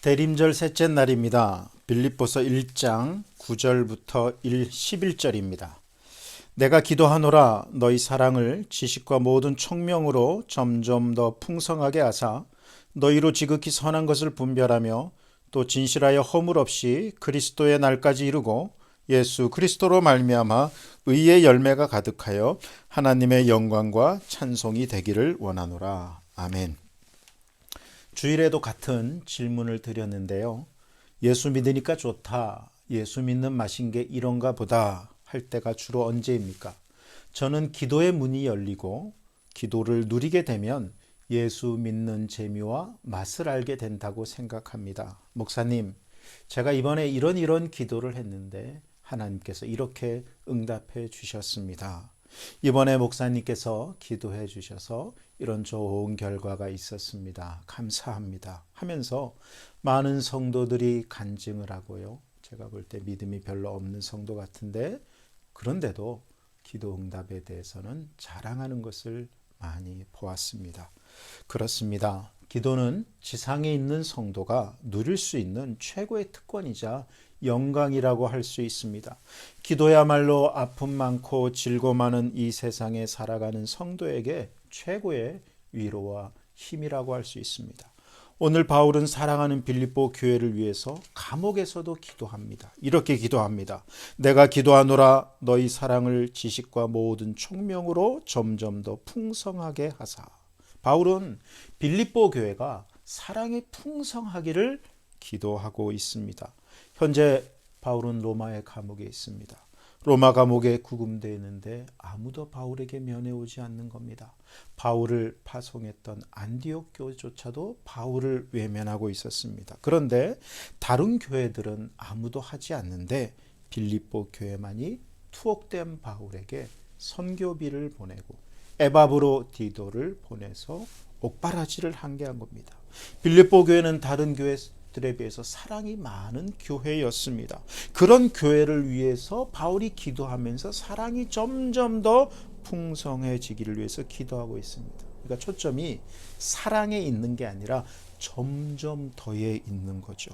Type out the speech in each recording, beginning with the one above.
대림절 셋째 날입니다. 빌립보서 1장 9절부터 1 11절입니다. 내가 기도하노라 너희 사랑을 지식과 모든 총명으로 점점 더 풍성하게 하사 너희로 지극히 선한 것을 분별하며 또 진실하여 허물 없이 그리스도의 날까지 이루고 예수 그리스도로 말미암아 의의 열매가 가득하여 하나님의 영광과 찬송이 되기를 원하노라. 아멘. 주일에도 같은 질문을 드렸는데요. 예수 믿으니까 좋다. 예수 믿는 맛인 게 이런가 보다 할 때가 주로 언제입니까? 저는 기도의 문이 열리고 기도를 누리게 되면 예수 믿는 재미와 맛을 알게 된다고 생각합니다. 목사님, 제가 이번에 이런 이런 기도를 했는데 하나님께서 이렇게 응답해 주셨습니다. 이번에 목사님께서 기도해 주셔서 이런 좋은 결과가 있었습니다. 감사합니다. 하면서 많은 성도들이 간증을 하고요. 제가 볼 때 믿음이 별로 없는 성도 같은데 그런데도 기도 응답에 대해서는 자랑하는 것을 많이 보았습니다. 그렇습니다. 기도는 지상에 있는 성도가 누릴 수 있는 최고의 특권이자 영광이라고 할 수 있습니다. 기도야말로 아픔 많고 질고 많은 이 세상에 살아가는 성도에게 최고의 위로와 힘이라고 할 수 있습니다. 오늘 바울은 사랑하는 빌립보 교회를 위해서 감옥에서도 기도합니다. 이렇게 기도합니다. 내가 기도하노라 너희 사랑을 지식과 모든 총명으로 점점 더 풍성하게 하사. 바울은 빌립보 교회가 사랑이 풍성하기를 기도하고 있습니다. 현재 바울은 로마의 감옥에 있습니다. 로마 감옥에 구금되어 있는데 아무도 바울에게 면회 오지 않는 겁니다. 바울을 파송했던 안디옥 교조차도 바울을 외면하고 있었습니다. 그런데 다른 교회들은 아무도 하지 않는데 빌립보 교회만이 투옥된 바울에게 선교비를 보내고 에바브로 디도를 보내서 옥바라지를 한게한 겁니다. 빌립보 교회는 다른 교회 들에 비해서 사랑이 많은 교회였습니다. 그런 교회를 위해서 바울이 기도하면서 사랑이 점점 더 풍성해지기를 위해서 기도하고 있습니다. 그러니까 초점이 사랑에 있는 게 아니라 점점 더에 있는 거죠.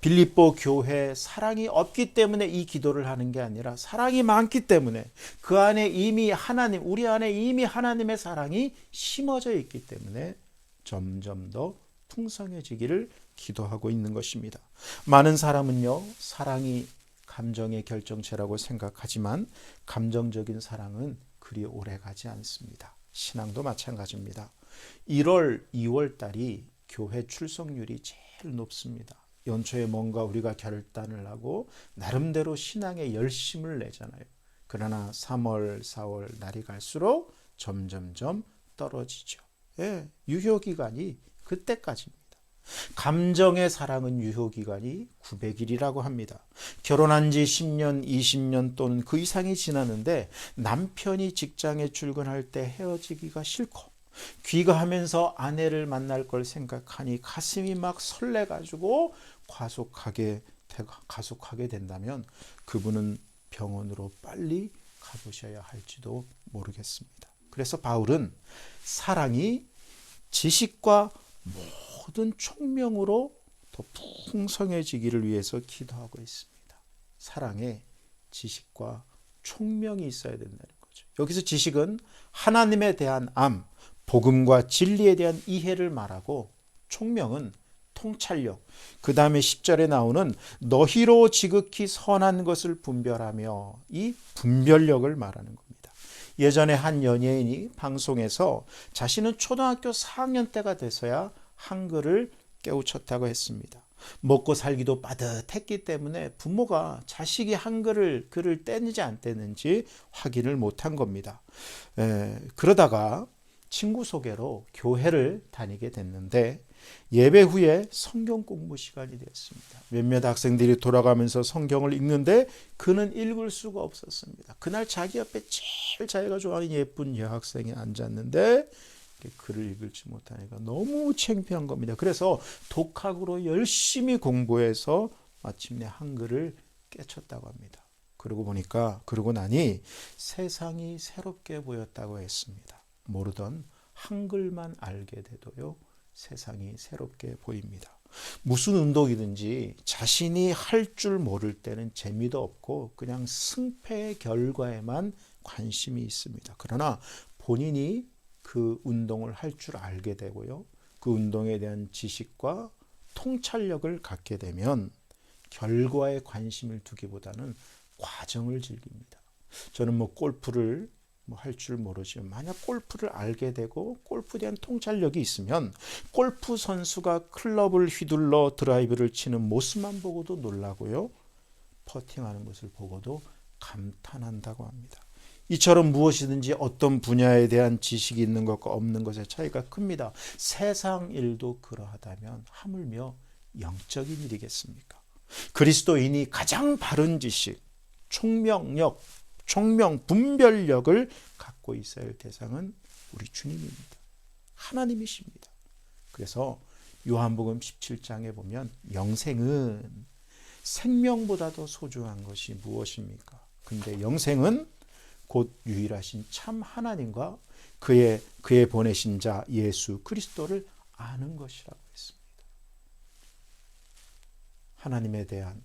빌립보 교회 사랑이 없기 때문에 이 기도를 하는 게 아니라 사랑이 많기 때문에 그 안에 이미 하나님, 우리 안에 이미 하나님의 사랑이 심어져 있기 때문에 점점 더 풍성해지기를 기도하고 있는 것입니다. 많은 사람은요, 사랑이 감정의 결정체라고 생각하지만 감정적인 사랑은 그리 오래 가지 않습니다. 신앙도 마찬가지입니다. 1월, 2월 달이 교회 출석률이 제일 높습니다. 연초에 뭔가 우리가 결단을 하고 나름대로 신앙에 열심을 내잖아요. 그러나 3월, 4월 날이 갈수록 점점점 떨어지죠. 예, 유효 기간이 그때까지입니다. 감정의 사랑은 유효기간이 900일이라고 합니다. 결혼한 지 10년, 20년 또는 그 이상이 지났는데 남편이 직장에 출근할 때 헤어지기가 싫고 귀가하면서 아내를 만날 걸 생각하니 가슴이 막 설레가지고 과속하게, 가속하게 된다면 그분은 병원으로 빨리 가보셔야 할지도 모르겠습니다. 그래서 바울은 사랑이 지식과 모든 총명으로 더 풍성해지기를 위해서 기도하고 있습니다. 사랑에 지식과 총명이 있어야 된다는 거죠. 여기서 지식은 하나님에 대한 암, 복음과 진리에 대한 이해를 말하고 총명은 통찰력. 그 다음에 10절에 나오는 너희로 지극히 선한 것을 분별하며 이 분별력을 말하는 겁니다. 예전에 한 연예인이 방송에서 자신은 초등학교 4학년 때가 돼서야 한글을 깨우쳤다고 했습니다. 먹고 살기도 빠듯했기 때문에 부모가 자식이 한글을 글을 떼는지 안 떼는지 확인을 못한 겁니다. 에, 그러다가 친구 소개로 교회를 다니게 됐는데 예배 후에 성경 공부 시간이 되었습니다. 몇몇 학생들이 돌아가면서 성경을 읽는데 그는 읽을 수가 없었습니다. 그날 자기 옆에 제일 자기가 좋아하는 예쁜 여학생이 앉았는데 글을 읽을지 못하니까 너무 창피한 겁니다. 그래서 독학으로 열심히 공부해서 마침내 한글을 깨쳤다고 합니다. 그러고 보니까 그러고 나니 세상이 새롭게 보였다고 했습니다. 모르던 한글만 알게 돼도요 세상이 새롭게 보입니다. 무슨 운동이든지 자신이 할 줄 모를 때는 재미도 없고 그냥 승패의 결과에만 관심이 있습니다. 그러나 본인이 그 운동을 할 줄 알게 되고요. 그 운동에 대한 지식과 통찰력을 갖게 되면 결과에 관심을 두기보다는 과정을 즐깁니다. 저는 뭐 골프를 뭐 할 줄 모르지만 만약 골프를 알게 되고 골프에 대한 통찰력이 있으면 골프 선수가 클럽을 휘둘러 드라이브를 치는 모습만 보고도 놀라고요. 퍼팅하는 것을 보고도 감탄한다고 합니다. 이처럼 무엇이든지 어떤 분야에 대한 지식이 있는 것과 없는 것의 차이가 큽니다. 세상 일도 그러하다면 하물며 영적인 일이겠습니까? 그리스도인이 가장 바른 지식, 총명력, 총명 분별력을 갖고 있어야 할 대상은 우리 주님입니다. 하나님이십니다. 그래서 요한복음 17장에 보면 영생은 생명보다 더 소중한 것이 무엇입니까? 근데 영생은 곧 유일하신 참 하나님과 그의 그의 보내신 자 예수 그리스도를 아는 것이라고 했습니다. 하나님에 대한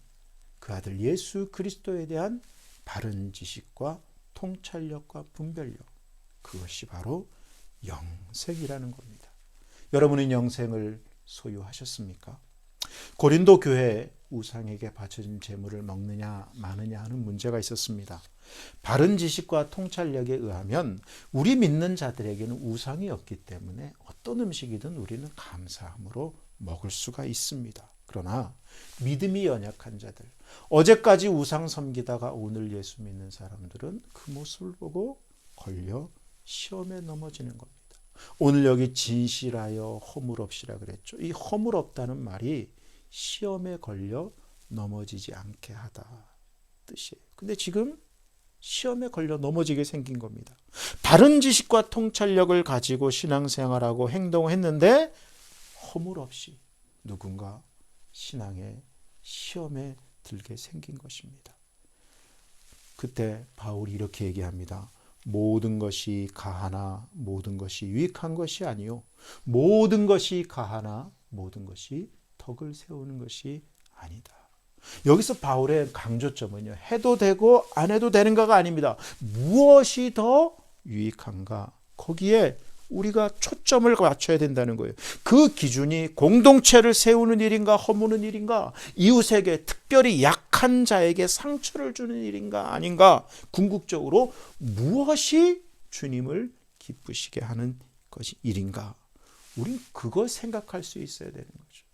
그 아들 예수 그리스도에 대한 바른 지식과 통찰력과 분별력 그것이 바로 영생이라는 겁니다. 여러분은 영생을 소유하셨습니까? 고린도 교회 우상에게 바쳐진 재물을 먹느냐 마느냐 하는 문제가 있었습니다. 바른 지식과 통찰력에 의하면 우리 믿는 자들에게는 우상이 없기 때문에 어떤 음식이든 우리는 감사함으로 먹을 수가 있습니다. 그러나 믿음이 연약한 자들, 어제까지 우상 섬기다가 오늘 예수 믿는 사람들은 그 모습을 보고 걸려 시험에 넘어지는 겁니다. 오늘 여기 진실하여 허물 없이라 그랬죠. 이 허물 없다는 말이 시험에 걸려 넘어지지 않게 하다 뜻이에요. 근데 지금 시험에 걸려 넘어지게 생긴 겁니다. 바른 지식과 통찰력을 가지고 신앙생활하고 행동했는데 허물 없이 누군가 신앙의 시험에 들게 생긴 것입니다. 그때 바울이 이렇게 얘기합니다. 모든 것이 가하나 모든 것이 유익한 것이 아니요 모든 것이 가하나 모든 것이 덕을 세우는 것이 아니다. 여기서 바울의 강조점은요. 해도 되고 안 해도 되는가가 아닙니다. 무엇이 더 유익한가? 거기에 우리가 초점을 맞춰야 된다는 거예요. 그 기준이 공동체를 세우는 일인가, 허무는 일인가, 이웃에게 특별히 약한 자에게 상처를 주는 일인가, 아닌가, 궁극적으로 무엇이 주님을 기쁘시게 하는 것이 일인가. 우린 그걸 생각할 수 있어야 되는 거죠.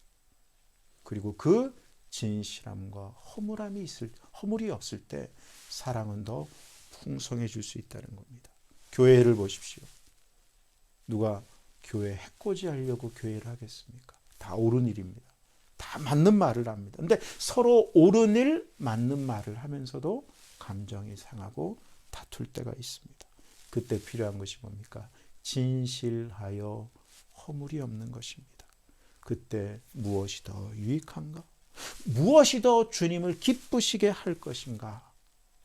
그리고 그 진실함과 허물함이 있을, 허물이 없을 때 사랑은 더 풍성해질 수 있다는 겁니다. 교회를 보십시오. 누가 교회 해코지 하려고 교회를 하겠습니까? 다 옳은 일입니다. 다 맞는 말을 합니다. 근데 서로 옳은 일, 맞는 말을 하면서도 감정이 상하고 다툴 때가 있습니다. 그때 필요한 것이 뭡니까? 진실하여 허물이 없는 것입니다. 그때 무엇이 더 유익한가? 무엇이 더 주님을 기쁘시게 할 것인가?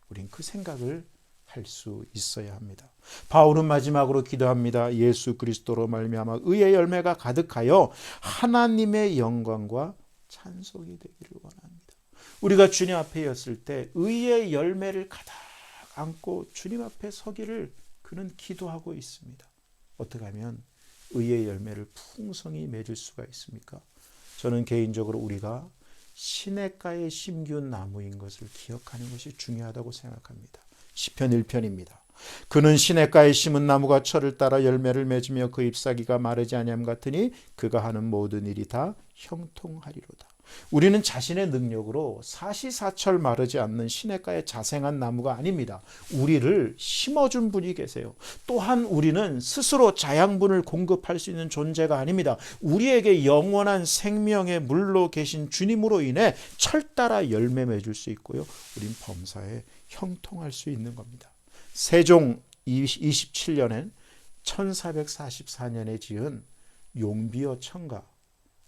우린 그 생각을 할 수 있어야 합니다. 바울은 마지막으로 기도합니다. 예수 그리스도로 말미암아 의의 열매가 가득하여 하나님의 영광과 찬송이 되기를 원합니다. 우리가 주님 앞에 였을 때 의의 열매를 가득 안고 주님 앞에 서기를 그는 기도하고 있습니다. 어떻게 하면 의의 열매를 풍성히 맺을 수가 있습니까? 저는 개인적으로 우리가 시냇가에 심기운 나무인 것을 기억하는 것이 중요하다고 생각합니다. 시편 1편입니다. 그는 시냇가에 심은 나무가 철을 따라 열매를 맺으며 그 잎사귀가 마르지 아니함 같으니 그가 하는 모든 일이 다 형통하리로다. 우리는 자신의 능력으로 사시사철 마르지 않는 시냇가에 자생한 나무가 아닙니다. 우리를 심어준 분이 계세요. 또한 우리는 스스로 자양분을 공급할 수 있는 존재가 아닙니다. 우리에게 영원한 생명의 물로 계신 주님으로 인해 철 따라 열매 맺을 수 있고요. 우린 범사에 형통할 수 있는 겁니다. 세종 27년엔 1444년에 지은 용비어 청가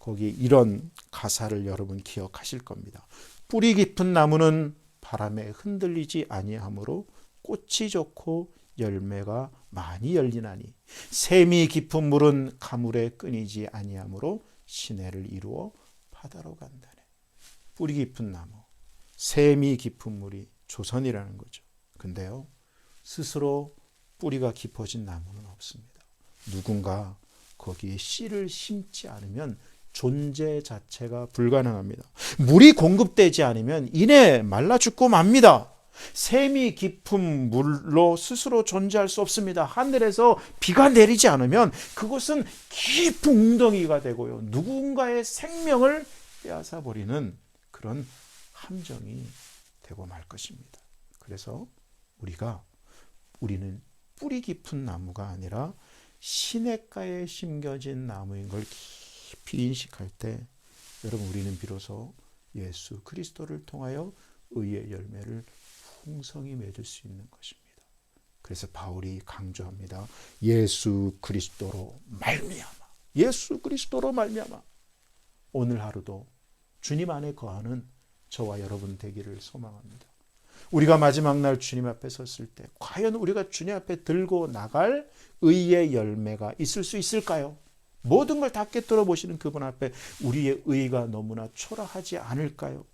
거기 이런 가사를 여러분 기억하실 겁니다. 뿌리 깊은 나무는 바람에 흔들리지 아니하므로 꽃이 좋고 열매가 많이 열리나니 샘이 깊은 물은 가물에 끊이지 아니하므로 시내를 이루어 바다로 간다네. 뿌리 깊은 나무, 샘이 깊은 물이 조선이라는 거죠. 근데요, 스스로 뿌리가 깊어진 나무는 없습니다. 누군가 거기에 씨를 심지 않으면 존재 자체가 불가능합니다. 물이 공급되지 않으면 이내 말라 죽고 맙니다. 샘이 깊은 물로 스스로 존재할 수 없습니다. 하늘에서 비가 내리지 않으면 그것은 깊은 웅덩이가 되고요. 누군가의 생명을 빼앗아 버리는 그런 함정이 되고 말 것입니다. 그래서 우리가 우리는 뿌리 깊은 나무가 아니라 시냇가에 심겨진 나무인 걸 깊이 인식할 때 여러분 우리는 비로소 예수 그리스도를 통하여 의의 열매를 풍성히 맺을 수 있는 것입니다. 그래서 바울이 강조합니다. 예수 그리스도로 말미암아. 예수 그리스도로 말미암아. 오늘 하루도 주님 안에 거하는 저와 여러분 되기를 소망합니다. 우리가 마지막 날 주님 앞에 섰을 때 과연 우리가 주님 앞에 들고 나갈 의의 열매가 있을 수 있을까요? 모든 걸 다 깨뜨려 보시는 그분 앞에 우리의 의가 너무나 초라하지 않을까요?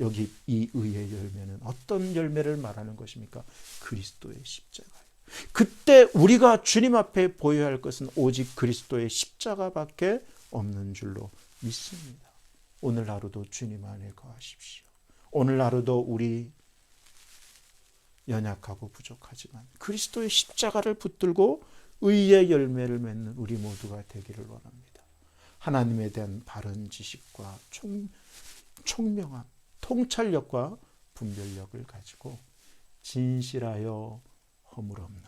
여기 이 의의 열매는 어떤 열매를 말하는 것입니까? 그리스도의 십자가예요. 그때 우리가 주님 앞에 보여야 할 것은 오직 그리스도의 십자가밖에 없는 줄로 믿습니다. 오늘 하루도 주님 안에 거하십시오. 오늘 하루도 우리 연약하고 부족하지만 그리스도의 십자가를 붙들고 의의 열매를 맺는 우리 모두가 되기를 원합니다. 하나님에 대한 바른 지식과 총, 총명함, 통찰력과 분별력을 가지고 진실하여 허물 없는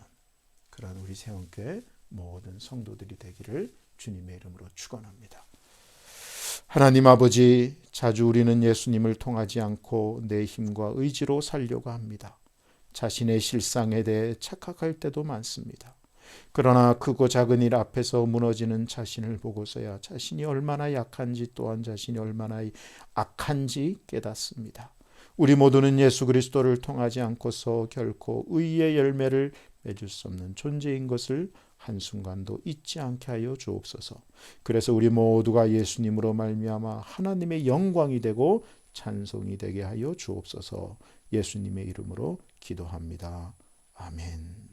그런 우리 세원교회 모든 성도들이 되기를 주님의 이름으로 축원합니다. 하나님 아버지, 자주 우리는 예수님을 통하지 않고 내 힘과 의지로 살려고 합니다. 자신의 실상에 대해 착각할 때도 많습니다. 그러나 크고 작은 일 앞에서 무너지는 자신을 보고서야 자신이 얼마나 약한지 또한 자신이 얼마나 악한지 깨닫습니다. 우리 모두는 예수 그리스도를 통하지 않고서 결코 의의 열매를 맺을 수 없는 존재인 것을 한순간도 잊지 않게 하여 주옵소서. 그래서 우리 모두가 예수님으로 말미암아 하나님의 영광이 되고 찬송이 되게 하여 주옵소서. 예수님의 이름으로 기도합니다. 아멘.